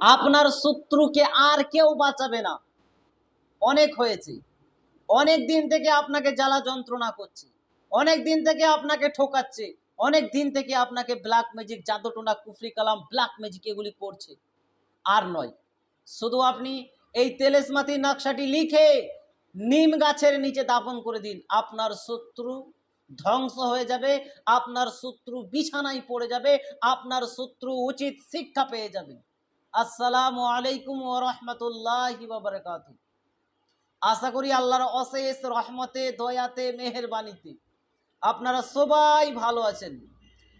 আপনার শত্রুকে আর কেউ বাঁচাবে না। অনেক হয়েছে। অনেক দিন থেকে আপনাকে জ্বালা যন্ত্রণা করছে। অনেক দিন থেকে আপনাকে ঠকাচ্ছে। অনেক দিন থেকে আপনাকে ব্ল্যাক ম্যাজিক জাদুটোনা, কুফরি কালাম ব্ল্যাক ম্যাজিক এগুলি করছে। আর নয়, শুধু আপনি এই তেলেসমাতি নকশাটি লিখে নিম গাছের নিচে দাপন করে দিন। আপনার শত্রু ধ্বংস হয়ে যাবে, আপনার শত্রু বিছানায় পড়ে যাবে, আপনার শত্রু উচিত শিক্ষা পেয়ে যাবে। আসসালামু আলাইকুম ও রহমতুল্লাহি বাবরকাত আশা করি আল্লাহর অশেষ রহমতে, দয়াতে মেহেরবানিতে আপনারা সবাই ভালো আছেন।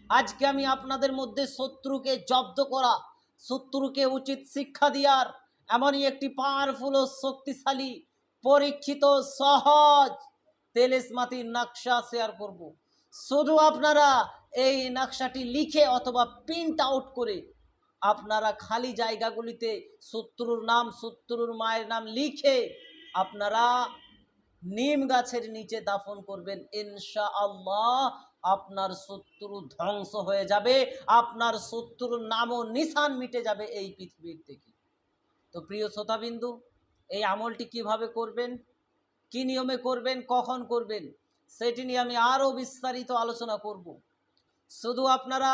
আজকে আমি আপনাদের মধ্যে শত্রুকে জব্দ করা, শত্রুকে উচিত শিক্ষা দেওয়ার এমনই একটি পাওয়ারফুল ও শক্তিশালী, পরীক্ষিত, সহজ তেলেসমাতির নকশা শেয়ার করব। শুধু আপনারা এই নকশাটি লিখে অথবা প্রিন্ট আউট করে আপনারা খালি জায়গাগুলিতে শত্রুর নাম, শত্রুর মায়ের নাম লিখে আপনারা নিম গাছের নিচে দাফন করবেন। ইনশা আল্লাহ আপনার শত্রু ধ্বংস হয়ে যাবে, আপনার শত্রুর নামও নিশান মিটে যাবে এই পৃথিবীর থেকে। তো প্রিয় শ্রোতাবিন্দু, এই আমলটি কীভাবে করবেন, কি নিয়মে করবেন, কখন করবেন, সেটি নিয়ে আমি আরও বিস্তারিত আলোচনা করব। শুধু আপনারা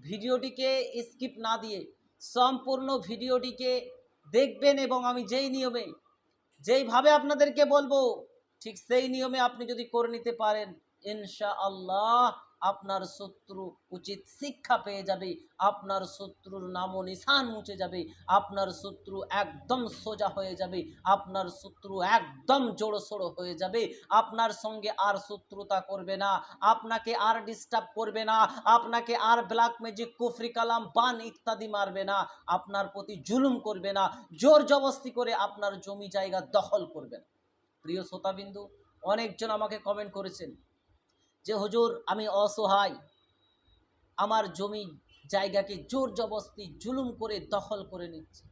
ভিডিওটিকে স্কিপ না দিয়ে সম্পূর্ণ ভিডিওটিকে দেখবেন এবং আমি যেই নিয়মে, যেইভাবে আপনাদেরকে বলব, ঠিক সেই নিয়মে আপনি যদি করে নিতে পারেন ইনশা আল্লাহ আপনার শত্রু উচিত শিক্ষা পেয়ে যাবে, আপনার শত্রুর নাম নিশান মুছে যাবে, আপনার শত্রু একদম সোজা হয়ে যাবে, আপনার শত্রু একদম জোড়োসোড়ো হয়ে যাবে, আপনার সঙ্গে আর শত্রুতা করবে না, আপনাকে আর ডিস্টার্ব করবে না, আপনাকে আর ব্ল্যাক ম্যাজিক কুফরি কালাম, বান ইত্যাদি মারবে না, আপনার প্রতি জুলুম করবে না, জোর জবস্তি করে আপনার জমি জায়গা দখল করবে না। প্রিয় শ্রোতাবিন্দু, অনেকজন আমাকে কমেন্ট করেছেন যে হুজুর, আমি অসহায়। আমার জমি জায়গাকে জোর জবস্তি জুলুম করে দখল করে নিচ্ছে।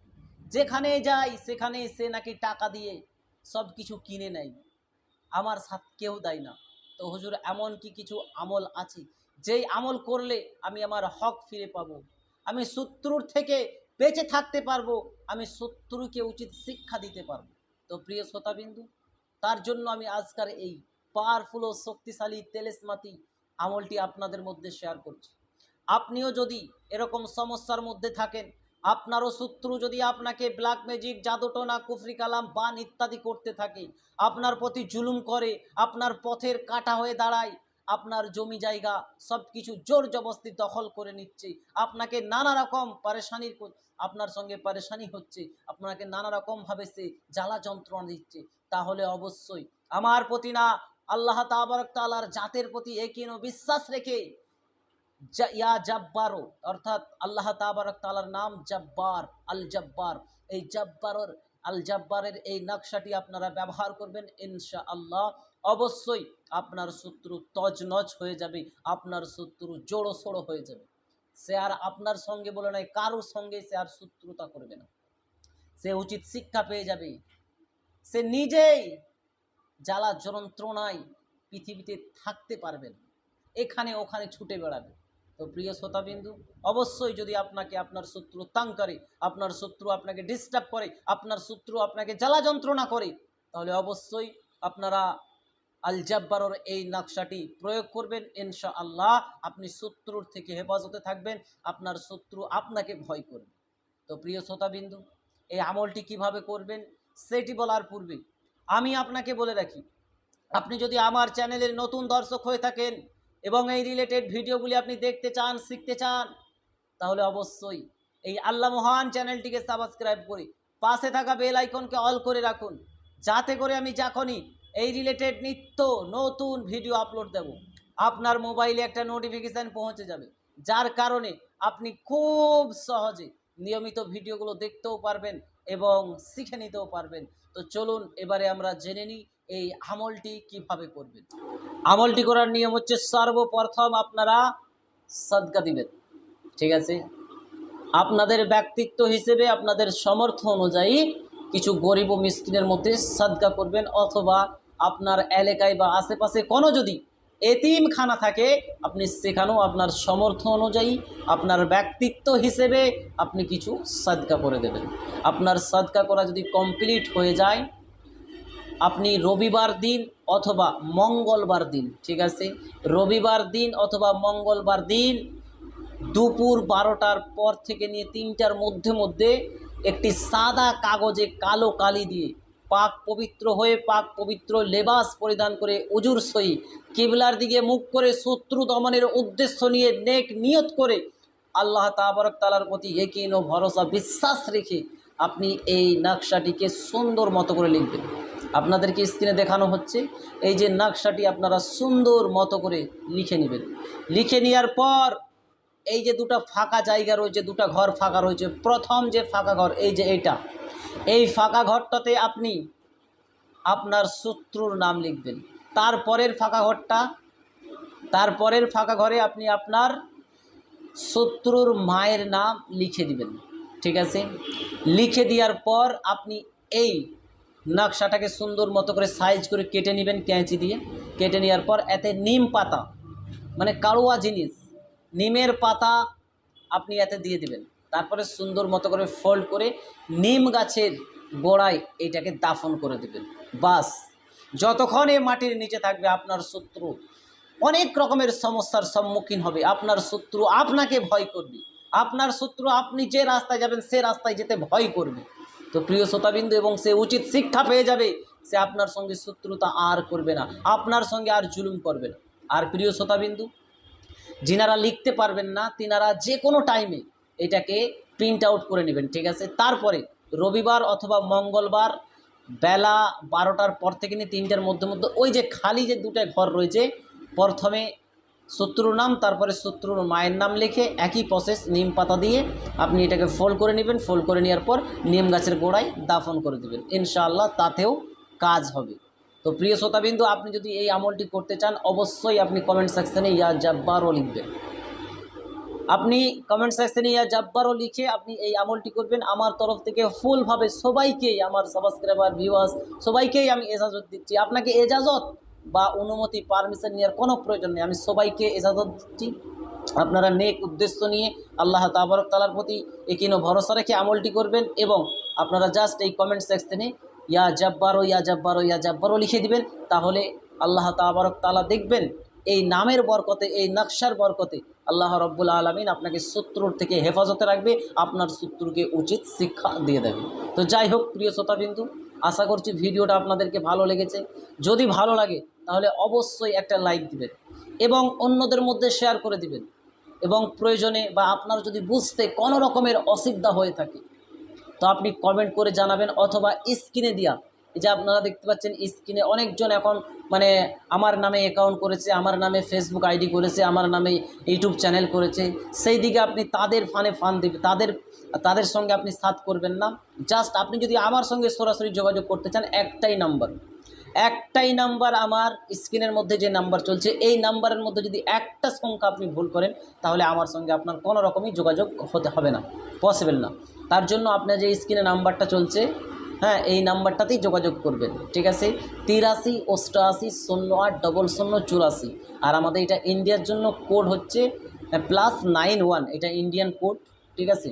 যেখানে যাই, সেখানে সে নাকি টাকা দিয়ে সব কিছু কিনে নেয়। আমার সাথ কেউ দেয় না। তো হুজুর, এমন কি কিছু আমল আছে? যেই আমল করলে আমি আমার হক ফিরে পাবো। আমি শত্রুর থেকে বেঁচে থাকতে পারব। আমি শত্রুকে উচিত শিক্ষা দিতে পারব। তো প্রিয় শ্রোতাবিন্দু, তার জন্য আমি আজকার এই পাওয়ারফুল ও শক্তিশালী তেলেসমাতি আমলটি আপনাদের মধ্যে শেয়ার করছি। আপনিও যদি এরকম সমস্যার মধ্যে থাকেন, আপনারও শত্রু যদি আপনাকে ব্ল্যাক ম্যাজিক জাদুটোনা, কুফরি কালাম, বান ইত্যাদি করতে থাকে, আপনার প্রতি জুলুম করে, আপনার পথের কাটা হয়ে দাঁড়ায়, আপনার জমি জায়গা সব কিছু জোর জবস্তি দখল করে নিচ্ছে, আপনাকে নানা রকম পারেশানির আপনার সঙ্গে পারেশানি হচ্ছে, আপনাকে নানা রকমভাবে সে জ্বালা যন্ত্রণা দিচ্ছে, তাহলে অবশ্যই আমার প্রতি না আল্লাহ তাবারক তালার জাতের প্রতি একিন বিশ্বাস রেখে ইয়া জব্বারো, অর্থাৎ আল্লাহ তাবারক তালার নাম জব্বার, আল জব্বার। এই জব্বারর, আল জব্বারের এই নকশাটি আপনারা ব্যবহার করবেন ইনশা আল্লাহ অবশ্যই আপনার শত্রু তজনজ হয়ে যাবে, আপনার শত্রু জোড়ো সোড়ো হয়ে যাবে। সে আর আপনার সঙ্গে বলে নয় কারোর সঙ্গে সে আর শত্রুতা করবে না। সে উচিত শিক্ষা পেয়ে যাবে। সে নিজেই জ্বালা যন্ত্রণায় পৃথিবীতে থাকতে পারবেন। এখানে ওখানে ছুটে বেড়াবে। তো প্রিয় শ্রোতাবিন্দু, অবশ্যই যদি আপনাকে আপনার শত্রু তাং করে, আপনার শত্রু আপনাকে ডিস্টার্ব করে, আপনার শত্রু আপনাকে জ্বালা যন্ত্রণা করে, তাহলে অবশ্যই আপনারা আল জাব্বারর এই নকশাটি প্রয়োগ করবেন। ইনশা আল্লাহ আপনি শত্রুর থেকে হেফাজতে থাকবেন, আপনার শত্রু আপনাকে ভয় করবে। তো প্রিয় শ্রোতাবিন্দু, এই আমলটি কীভাবে করবেন, সেটি বলার পূর্বে আমি আপনাকে বলে রাখি, আপনি যদি আমার চ্যানেলের নতুন দর্শক হয়ে থাকেন এবং এই রিলেটেড ভিডিওগুলি আপনি দেখতে চান, শিখতে চান, তাহলে অবশ্যই এই আল্লাহ মহান চ্যানেলটিকে সাবস্ক্রাইব করে পাশে থাকা বেল আইকনকে অল করে রাখুন, যাতে করে আমি যখনই এই রিলেটেড নিত্য নতুন ভিডিও আপলোড দেব, আপনার মোবাইলে একটা নোটিফিকেশান পৌঁছে যাবে, যার কারণে আপনি খুব সহজে নিয়মিত ভিডিওগুলো দেখতেও পারবেন এবং শিখে নিতেও পারবেন। তো চলুন এবারে আমরা জেনে নিই এই আমলটি কীভাবে করবেন। আমলটি করার নিয়ম হচ্ছে সর্বপ্রথম আপনারা সদকা দিবেন, ঠিক আছে? আপনাদের ব্যক্তিত্ব হিসেবে আপনাদের সমর্থ অনুযায়ী কিছু গরিব ও মিসকিনের মধ্যে সাদকা করবেন, অথবা আপনার এলাকায় বা আশেপাশে কোনো যদি এতিমখানা থাকে, আপনি সেখানেও আপনার সমর্থ অনুযায়ী, আপনার ব্যক্তিত্ব হিসেবে আপনি কিছু সাদকা করে দেবেন। আপনার সাদকা করা যদি কমপ্লিট হয়ে যায়, আপনি রবিবার দিন অথবা মঙ্গলবার দিন, ঠিক আছে? রবিবার দিন অথবা মঙ্গলবার দিন দুপুর বারোটার পর থেকে নিয়ে তিনটার মধ্যে মধ্যে একটি সাদা কাগজে কালো কালি দিয়ে পাক পবিত্র হয়ে পাক পবিত্র লেবাস পরিধান করে উজুর সই, কিবলার দিকে মুখ করে শত্রু দমনের উদ্দেশ্য নিয়ে নেক নিয়ত করে আল্লাহ তাবরক তালার প্রতি একিন ও ভরসা, বিশ্বাস রেখে আপনি এই নকশাটিকে সুন্দর মতো করে লিখবেন। আপনাদেরকে স্ক্রিনে দেখানো হচ্ছে, এই যে নকশাটি আপনারা সুন্দর মতো করে লিখে নেবেন। লিখে নেওয়ার পর এই যে দুটো ফাঁকা জায়গা রয়েছে, দুটো ঘর ফাঁকা রয়েছে, প্রথম যে ফাঁকা ঘর, এই যে এইটা, এই ফাঁকা ঘরটাতে আপনি আপনার শত্রুর নাম লিখবেন। তারপরের ফাঁকা ঘরটা তারপরের ফাঁকা ঘরে আপনি আপনার শত্রুর মায়ের নাম লিখে দিবেন। ঠিক আছে? লিখে দেওয়ার পর আপনি এই নকশাটাকে সুন্দর মতো করে সাইজ করে কেটে নেবেন, ক্যাঁচি দিয়ে। কেটে নেওয়ার পর এতে নিম পাতা মানে কাড়ুয়া জিনিস নিমের পাতা আপনি এতে দিয়ে দিবেন। তারপরে সুন্দর মতো করে ফোল্ড করে নিম গাছের গোড়ায় এইটাকে দাফন করে দেবেন। বাস। যতক্ষণ এই মাটির নিচে থাকবে আপনার শত্রু। অনেক রকমের সমস্যার সম্মুখীন হবে। আপনার শত্রু আপনাকে ভয় করবে। আপনার শত্রু আপনি যে রাস্তায় যাবেন, সে রাস্তায় যেতে ভয় করবে। তো প্রিয় শ্রোতাবিন্দু এবং সে উচিত শিক্ষা পেয়ে যাবে, সে আপনার সঙ্গে শত্রুতা আর করবে না। আপনার সঙ্গে আর জুলুম করবে না। আর প্রিয় শ্রোতাবিন্দু যিনারা লিখতে পারবেন না, তিনারা যে কোনো টাইমে এটাকে প্রিন্ট আউট করে নেবেন, ঠিক আছে? তারপরে রবিবার অথবা মঙ্গলবার বেলা বারোটার পর থেকে নিয়ে তিনটার মধ্যে মধ্যে ওই যে খালি যে দুটো ঘর রয়েছে, প্রথমে শত্রুর নাম, তারপরে শত্রুর মায়ের নাম লিখে একই প্রসেস নিম পাতা দিয়ে আপনি এটাকে ফোল্ড করে নেবেন। ফোল্ড করে নেওয়ার পর নিম গাছের গোড়ায় দাফন করে দেবেন। ইনশাআল্লাহ তাতেও কাজ হবে। তো প্রিয় শ্রোতাবিন্দু, আপনি যদি এই আমলটি করতে চান, অবশ্যই আপনি কমেন্ট সেকশানে ইয়া জাব্বারও লিখবেন। আপনি কমেন্ট সেকশনে ইয়া জাব্বারও লিখে আপনি এই আমলটি করবেন। আমার তরফ থেকে ফুলভাবে সবাইকেই, আমার সাবস্ক্রাইবার ভিউয়ার্স সবাইকেই আমি এজাজত দিচ্ছি। আপনাকে এজাজত বা অনুমতি পারমিশন নেওয়ার কোনো প্রয়োজন নেই। আমি সবাইকে এজাজত দিচ্ছি। আপনারা নেক উদ্দেশ্য নিয়ে আল্লাহ তাবরক তালার প্রতি একিনো ভরসা রেখে আমলটি করবেন এবং আপনারা জাস্ট এই কমেন্ট সেকশনে ইয়া জব্বারো, ইয়া জাব্বারো, ইয়া জাব্বারও লিখে দিবেন। তাহলে আল্লাহ তাবারক তালা দেখবেন এই নামের বরকতে, এই নকশার বরকতে আল্লাহ রব্বুল আলমিন আপনাকে শত্রুর থেকে হেফাজতে রাখবে, আপনার শত্রুকে উচিত শিক্ষা দিয়ে দেবে। তো যাই হোক, প্রিয় শ্রোতাবিন্দু, আশা করছি ভিডিওটা আপনাদেরকে ভালো লেগেছে। যদি ভালো লাগে, তাহলে অবশ্যই একটা লাইক দিবেন এবং অন্যদের মধ্যে শেয়ার করে দিবেন। এবং প্রয়োজনে বা আপনার যদি বুঝতে কোনো রকমের অসুবিধা হয়ে থাকে তো আপনি কমেন্ট করে জানাবেন অথবা স্ক্রিনে দিয়া। এই যে আপনারা দেখতে পাচ্ছেন, স্ক্রিনে অনেকজন এখন মানে আমার নামে অ্যাকাউন্ট করেছে, আমার নামে ফেসবুক আইডি করেছে, আমার নামে ইউটিউব চ্যানেল করেছে। সেই দিকে আপনি তাদের ফানে ফান দেবে, তাদের তাদের সঙ্গে আপনি সাথ করবেন না। জাস্ট আপনি যদি আমার সঙ্গে সরাসরি যোগাযোগ করতে চান, একটাই নাম্বার একটাই নাম্বার আমার স্ক্রিনের মধ্যে যে নাম্বার চলছে, এই নাম্বারের মধ্যে যদি একটা সংখ্যা আপনি ভুল করেন, তাহলে আমার সঙ্গে আপনার কোনো রকমই যোগাযোগ হতে হবে না পসিবল না। তার জন্য আপনার যে স্ক্রিনে নাম্বারটা চলছে হ্যাঁ এই নাম্বারটাতেই যোগাযোগ করবেন, ঠিক আছে? তিরাশি, অষ্টআশি, শূন্য আট ডবল শূন্য, চুরাশি। আর আমাদের এটা ইন্ডিয়ার জন্য কোড হচ্ছে প্লাস নাইন ওয়ান এটা ইন্ডিয়ান কোড ঠিক আছে?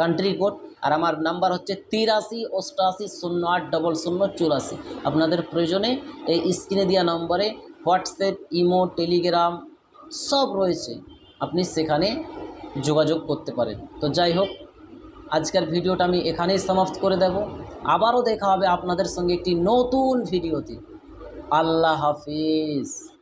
কান্ট্রি কোড আর আমার নাম্বার হচ্ছে তিরাশি অষ্টআশি শূন্য আট ডবল শূন্য চুরাশি। আপনাদের প্রয়োজনে এই স্ক্রিনে দেওয়া নম্বরে হোয়াটসঅ্যাপ, ইমো, টেলিগ্রাম সব রয়েছে। আপনি সেখানে যোগাযোগ করতে পারেন। তো যাই হোক, আজকের ভিডিওটা আমি এখানেই সমাপ্ত করে দেব। আবারও দেখা হবে আপনাদের সঙ্গে একটি নতুন ভিডিওতে। আল্লাহ হাফিজ।